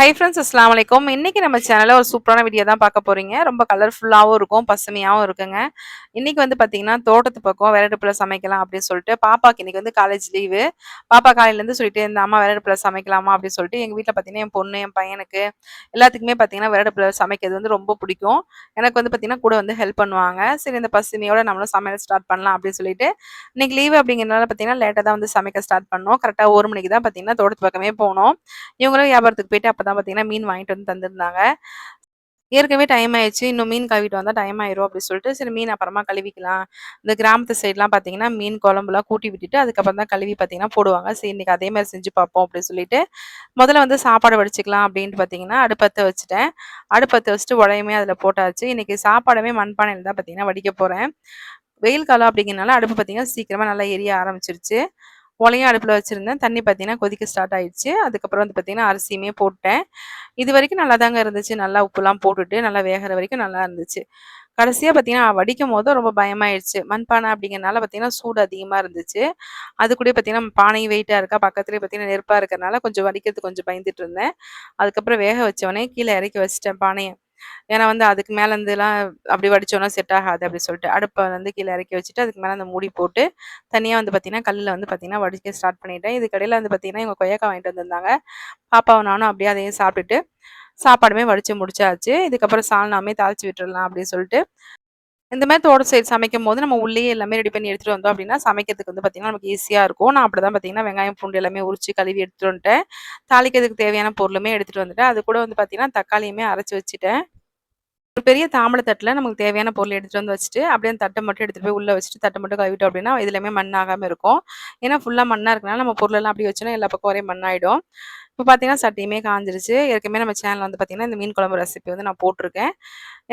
Hi friends அஸ்லாம் வலைக்கம் இன்னைக்கு நம்ம சேனலில் ஒரு சூப்பரான வீடியோ தான் பார்க்க போறீங்க. ரொம்ப கலர்ஃபுல்லாகவும் இருக்கும் பசுமையாகவும் இருக்குங்க. இன்னைக்கு வந்து பார்த்தீங்கன்னா தோட்டத்து பக்கம் விரடுப்பில் சமைக்கலாம் அப்படின்னு சொல்லிட்டு பாப்பாக்கு இன்னைக்கு வந்து காலேஜ் லீவு பாப்பா காலையிலேருந்து சொல்லிட்டு இந்த அம்மா விரடுப்பில் சமைக்கலாமா அப்படின்னு சொல்லிட்டு எங்கள் வீட்டில் பார்த்தீங்கன்னா என் பொண்ணு என் பையனுக்கு எல்லாத்துக்குமே பார்த்தீங்கன்னா விரடுப்பில் சமைக்கிறது வந்து ரொம்ப பிடிக்கும். எனக்கு வந்து பார்த்தீங்கன்னா கூட வந்து ஹெல்ப் பண்ணுவாங்க. சரி இந்த பசுமையோட நம்மளும் சமையல் ஸ்டார்ட் பண்ணலாம் அப்படின்னு சொல்லிட்டு இன்னைக்கு லீவு அப்படிங்கிறனால பார்த்தீங்கன்னா லேட்டாக தான் வந்து சமைக்க ஸ்டார்ட் பண்ணோம். கரெக்டாக ஒரு மணிக்கு தான் பார்த்தீங்கன்னா தோட்டத்து பக்கமே போனோம். இவங்களும் வியாபாரத்துக்கு போயிட்டு அப்போ தான் பார்த்தீங்கன்னா மீன் வாங்கிட்டு வந்து தந்திருந்தாங்க. ஏற்கனவே டைம் ஆயிடுச்சு. இன்னும் மீன் கழுவிட்டு வந்தால் டைம் ஆயிரும் அப்படின்னு சொல்லிட்டு சரி மீன் அப்புறமா கழுவிக்கலாம். இந்த கிராமத்து சைட்லாம் பார்த்தீங்கன்னா மீன் குழம்புலாம் கூட்டி விட்டுட்டு அதுக்கப்புறம் தான் கழுவி பார்த்தீங்கன்னா போடுவாங்க. சரி இன்னைக்கு அதே மாதிரி செஞ்சு பார்ப்போம் அப்படின்னு சொல்லிட்டு முதல்ல வந்து சாப்பாடு வடிச்சிக்கலாம் அப்படின்ட்டு பார்த்தீங்கன்னா அடுப்பத்தை வச்சுட்டேன். அடுப்பத்தை வச்சுட்டு உடையுமே அதில் போட்டாச்சு. இன்னைக்கு சாப்பாடுமே மண்பானையில் தான் பார்த்தீங்கன்னா வடிக்க போகிறேன் வெயில் காலம் அப்படிங்கிறனால அடுப்பு பார்த்தீங்கன்னா சீக்கிரமாக நல்லா எரிய ஆரம்பிச்சிருச்சு. உலையும் அடுப்பில் வச்சுருந்தேன். தண்ணி பார்த்தீங்கன்னா கொதிக்க ஸ்டார்ட் ஆயிடுச்சு. அதுக்கப்புறம் வந்து பார்த்தீங்கன்னா அரிசியுமே போட்டேன் இது வரைக்கும் நல்லா தாங்க இருந்துச்சு. நல்லா உப்புலாம் போட்டுட்டு நல்லா வேகிற வரைக்கும் நல்லா இருந்துச்சு. கடைசியாக பார்த்தீங்கன்னா வடிக்கும் போது ரொம்ப பயமாயிடுச்சு. மண்பானை அப்படிங்கிறனால பார்த்தீங்கன்னா சூடு அதிகமாக இருந்துச்சு. அது கூட பார்த்தீங்கன்னா பானையும் வெயிட்டாக இருக்கா பக்கத்துலேயே பார்த்தீங்கன்னா நெருப்பாக இருக்கிறனால கொஞ்சம் வடிக்கிறதுக்கு கொஞ்சம் பயந்துட்டு இருந்தேன். அதுக்கப்புறம் வேக வச்சவொடனே கீழே இறக்கி வச்சிட்டேன் பானையை. ஏன்னா வந்து அதுக்கு மேலே இருந்துலாம் அப்படி வடிச்சோன்னா செட் ஆகாது அப்படி சொல்லிட்டு அடுப்பை வந்து கீழே இறக்கி வச்சுட்டு அதுக்கு மேலே அந்த மூடி போட்டு தனியாக வந்து பார்த்தீங்கன்னா கல்லில் வந்து பார்த்தீங்கன்னா வடிக்க ஸ்டார்ட் பண்ணிட்டேன். இதுக்கடையில் வந்து பார்த்தீங்கன்னா இவங்க கொய்யாக்கா வாங்கிட்டு வந்திருந்தாங்க. பாப்பாவும் நானும் அப்படியே அதையும் சாப்பிட்டுட்டு சாப்பாடுமே வடித்து முடிச்சாச்சு. இதுக்கப்புறம் சால்னாமே தாளித்து விட்டுடலாம் அப்படின்னு சொல்லிட்டு இந்த மாதிரி தோட்ட சைடு சமைக்கும் போது நம்ம உள்ளேயே எல்லாமே ரெடி பண்ணி எடுத்துகிட்டு வந்தோம் அப்படின்னா சமைக்கிறதுக்கு வந்து பார்த்திங்கன்னா நமக்கு ஈஸியாக இருக்கும். நான் அப்படி தான் பார்த்தீங்கன்னா வெங்காயம் பூண்டு எல்லாமே உரிச்சு கழுவி எடுத்துகிட்டு வந்துட்டேன். தாளிக்கிறதுக்கு தேவையான பொருளுமே எடுத்துகிட்டு வந்துட்டேன். அது கூட வந்து பார்த்திங்கன்னா தக்காளியுமே அரைச்சி வச்சுட்டேன். ஒரு பெரிய தாமலை தட்டில் நமக்கு தேவையான பொருள் எடுத்துகிட்டு வந்து வச்சுட்டு அப்படியே அந்த தட்டை மட்டும் எடுத்துகிட்டு போய் உள்ளே வச்சுட்டு தட்டை மட்டும் கழுவிட்டோம் அப்படின்னா இதுலையுமே மண்ணாகாமல் இருக்கும். ஏன்னா ஃபுல்லாக மண்ணாக இருக்கனால நம்ம பொருளெல்லாம் அப்படி வச்சோன்னா எல்லா பக்கம் ஒரே மண்ணாயிடும். இப்போ பார்த்தீங்கன்னா சட்டியுமே காஞ்சிருச்சு. ஏற்கனவே நம்ம சேனல் வந்து பார்த்தீங்கன்னா இந்த மீன் குழம்பு ரெசிபி வந்து நான் போட்டிருக்கேன்.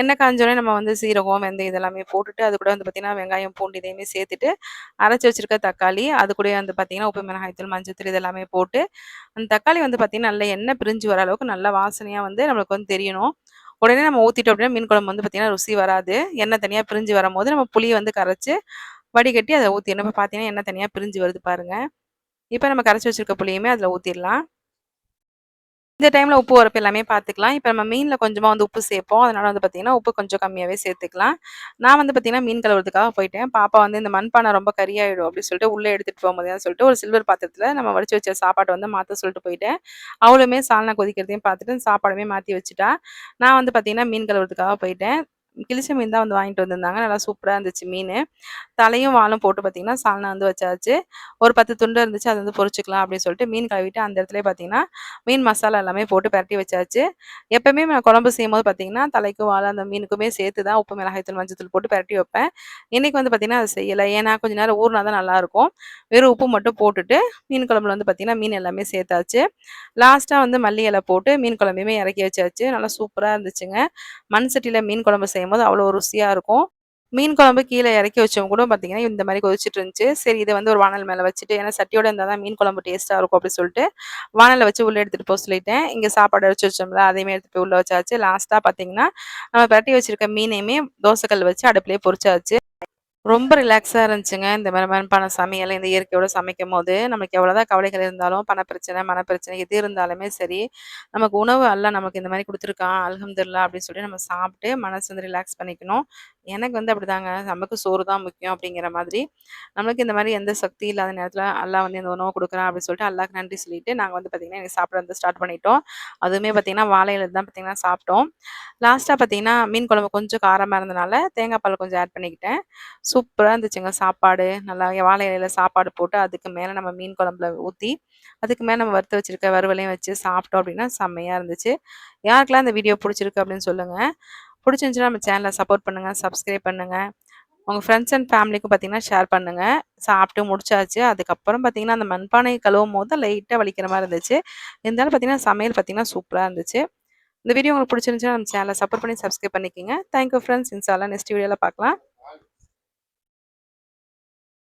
எண்ணெய் காஞ்சோடனே நம்ம வந்து சீரகம் வெந்த இதெல்லாமே போட்டுட்டு அது கூட வந்து பார்த்தீங்கன்னா வெங்காயம் பூண்டு இதையுமே சேர்த்துட்டு அரைச்சி வச்சிருக்க தக்காளி அது கூட வந்து பார்த்தீங்கன்னா உப்பு மிளகாய்த்தூள் மஞ்சத்தூள் இதெல்லாமே போட்டு அந்த தக்காளி வந்து பார்த்தீங்கன்னா நல்ல எண்ணெய் பிரிஞ்சு வர அளவுக்கு நல்ல வாசனையாக வந்து நம்மளுக்கு வந்து தெரியணும். உடனே நம்ம ஊற்றிட்டோம் அப்படின்னா மீன் குழம்பு வந்து பார்த்திங்கன்னா ருசி வராது. எண்ணெய் தனியாக பிரிஞ்சு வரும்போது நம்ம புளியை வந்து கரைச்சி வடிகட்டி அதை ஊற்றிடணும் இப்போ பார்த்தீங்கன்னா எண்ணெய் தனியாக பிரிஞ்சு வருது பாருங்கள் இப்போ நம்ம கரைச்சி வச்சிருக்க புளியுமே அதில் ஊற்றிடலாம் இந்த டைமில் உப்பு உரப்பு எல்லாமே பார்த்துக்கலாம் இப்போ நம்ம மீனில் கொஞ்சமாக வந்து உப்பு சேர்ப்போம். அதனால் வந்து பார்த்திங்கன்னா உப்பு கொஞ்சம் கம்மியாகவே சேர்த்துக்கலாம். நான் வந்து பார்த்திங்கன்னா மீன் கழுவுறதுக்காக போயிட்டேன். பாப்பா வந்து இந்த மண்பானை ரொம்ப கரியாயிடும் அப்படின்னு சொல்லிட்டு உள்ளே எடுத்துகிட்டு போகும்போது சொல்லிட்டு ஒரு சில்வர் பாத்திரத்தில் நம்ம வடிச்சு வச்ச சாப்பாட்டை வந்து மாற்ற சொல்லிட்டு போயிட்டேன். அவளுமே சால்னா கொதிக்கிறதையும் பார்த்துட்டு சாப்பாடுமே மாற்றி வச்சுட்டா. நான் வந்து பார்த்திங்கன்னா மீன் கழுவுறதுக்காக போயிட்டேன். கிழிச்ச மீன் தான் வந்து வாங்கிட்டு வந்திருந்தாங்க. நல்லா சூப்பராக இருந்துச்சு மீன். தலையும் வாழும் போட்டு பார்த்தீங்கன்னா சால்னா வந்து வச்சாச்சு. ஒரு பத்து துண்டு இருந்துச்சு அதை வந்து பொறிச்சிக்கலாம் அப்படின்னு சொல்லிட்டு மீன் கழுவிட்டு அந்த இடத்துல பார்த்தீங்கன்னா மீன் மசாலா எல்லாமே போட்டு பரட்டி வச்சாச்சு. எப்பவுமே நான் குழம்பு செய்யும் போது பார்த்தீங்கன்னா தலைக்கும் வாழை அந்த மீனுக்குமே சேர்த்து தான் உப்பு மிளகாய்த்தூள் மஞ்சத்தூள் போட்டு பரட்டி வைப்பேன். இன்னைக்கு வந்து பார்த்தீங்கன்னா அதை செய்யலை. ஏன்னா கொஞ்ச நேரம் ஊறினா தான் நல்லாயிருக்கும் வெறும் உப்பு மட்டும் போட்டுட்டு மீன் குழம்புல வந்து பார்த்தீங்கன்னா மீன் எல்லாமே சேர்த்தாச்சு. லாஸ்ட்டாக வந்து மல்லி இலை போட்டு மீன் குழம்புமே இறக்கி வச்சாச்சு. நல்லா சூப்பராக இருந்துச்சுங்க. மண் சட்டியில் மீன் குழம்பு செய்யும் போது அவ்வளோ ருசியாக இருக்கும். மீன் குழம்பு கீழே இறக்கி வச்சவங்க கூட பார்த்தீங்கன்னா இந்த மாதிரி கொதிச்சுட்டு இருந்துச்சு சரி இதை வந்து ஒரு வானல் மேலே வச்சுட்டு ஏன்னா சட்டியோட இருந்தால் தான் மீன் குழம்பு டேஸ்ட்டாக இருக்கும் அப்படின்னு சொல்லிட்டு வானலில் வச்சு உள்ளே எடுத்துகிட்டு போக சொல்லிட்டேன். இங்கே சாப்பாடு அடிச்சு வச்சோம்ல அதையுமே எடுத்துகிட்டு போய் உள்ளே வச்சாச்சு. லாஸ்ட்டாக பார்த்தீங்கன்னா நம்ம பரட்டி வச்சிருக்க மீனையுமே தோசைக்கல் வச்சு அடுப்புலேயே பொரிச்சாச்சு. ரொம்ப ரிலாக்ஸாக இருந்துச்சுங்க. இந்த மாதிரி மண்பான சமையல் இந்த இயற்கையோட சமைக்கும் போது நமக்கு எவ்வளோதான் கவலைகள் இருந்தாலும் பண பிரச்சனை மன பிரச்சனை எது இருந்தாலுமே சரி நமக்கு உணவு அல்ல நமக்கு இந்த மாதிரி கொடுத்துருக்கான் அலகம்துல்லா அப்படின்னு சொல்லி நம்ம சாப்பிட்டு மனசு வந்து ரிலாக்ஸ் பண்ணிக்கணும். எனக்கு வந்து அப்படிதாங்க. நமக்கு சோறு தான் முக்கியம் அப்படிங்கிற மாதிரி. நம்மளுக்கு இந்த மாதிரி எந்த சக்தி இல்லாத நேரத்தில் அல்லா வந்து இந்த உணவு கொடுக்குறான் அப்படின்னு சொல்லிட்டு அல்லாக்கு நன்றி சொல்லிட்டு நாங்கள் வந்து பார்த்திங்கன்னா எனக்கு சாப்பிட வந்து ஸ்டார்ட் பண்ணிட்டோம். அதுவுமே பார்த்திங்கன்னா வாழையில தான் பார்த்திங்கன்னா சாப்பிட்டோம். லாஸ்ட்டாக பார்த்திங்கன்னா மீன் குழம்பு கொஞ்சம் காரமாக இருந்தனால தேங்காய் பால் கொஞ்சம் ஆட் பண்ணிக்கிட்டேன். சூப்பராக இருந்துச்சுங்க சாப்பாடு. நல்லா வாழை இலையில சாப்பாடு போட்டு அதுக்கு மேலே நம்ம மீன் குழம்புல ஊற்றி அதுக்கு மேலே நம்ம வறுத்து வச்சிருக்க வறுவலையும் வச்சு சாப்பிட்டோம் அப்படின்னா செம்மையாக இருந்துச்சு. யாருக்கெல்லாம் இந்த வீடியோ பிடிச்சிருக்கு அப்படின்னு சொல்லுங்கள் பிடிச்சிருந்துச்சுன்னா நம்ம சேனலை சப்போர்ட் பண்ணுங்கள் சப்ஸ்கிரைப் பண்ணுங்கள் உங்கள் ஃப்ரெண்ட்ஸ் அண்ட் ஃபேமிலிக்கும் பார்த்தீங்கன்னா ஷேர் பண்ணுங்கள் சாப்பிட்டு முடிச்சாச்சு. அதுக்கப்புறம் பார்த்தீங்கன்னா அந்த மண்பானை கழுவும் போது லைட்டாக வலிக்கிற மாதிரி இருந்துச்சு. இருந்தாலும் பார்த்தீங்கன்னா சமையல் பார்த்தீங்கன்னா சூப்பராக இருந்துச்சு. இந்த வீடியோ உங்களுக்கு பிடிச்சிருந்துச்சுன்னா நம்ம சேனலை சப்போர்ட் பண்ணி சப்ஸ்கிரைப் பண்ணிக்கோங்க. தேங்க்யூ ஃப்ரெண்ட்ஸ் இன்சாலாம் நெக்ஸ்ட் வீடியோவில் பார்க்கலாம்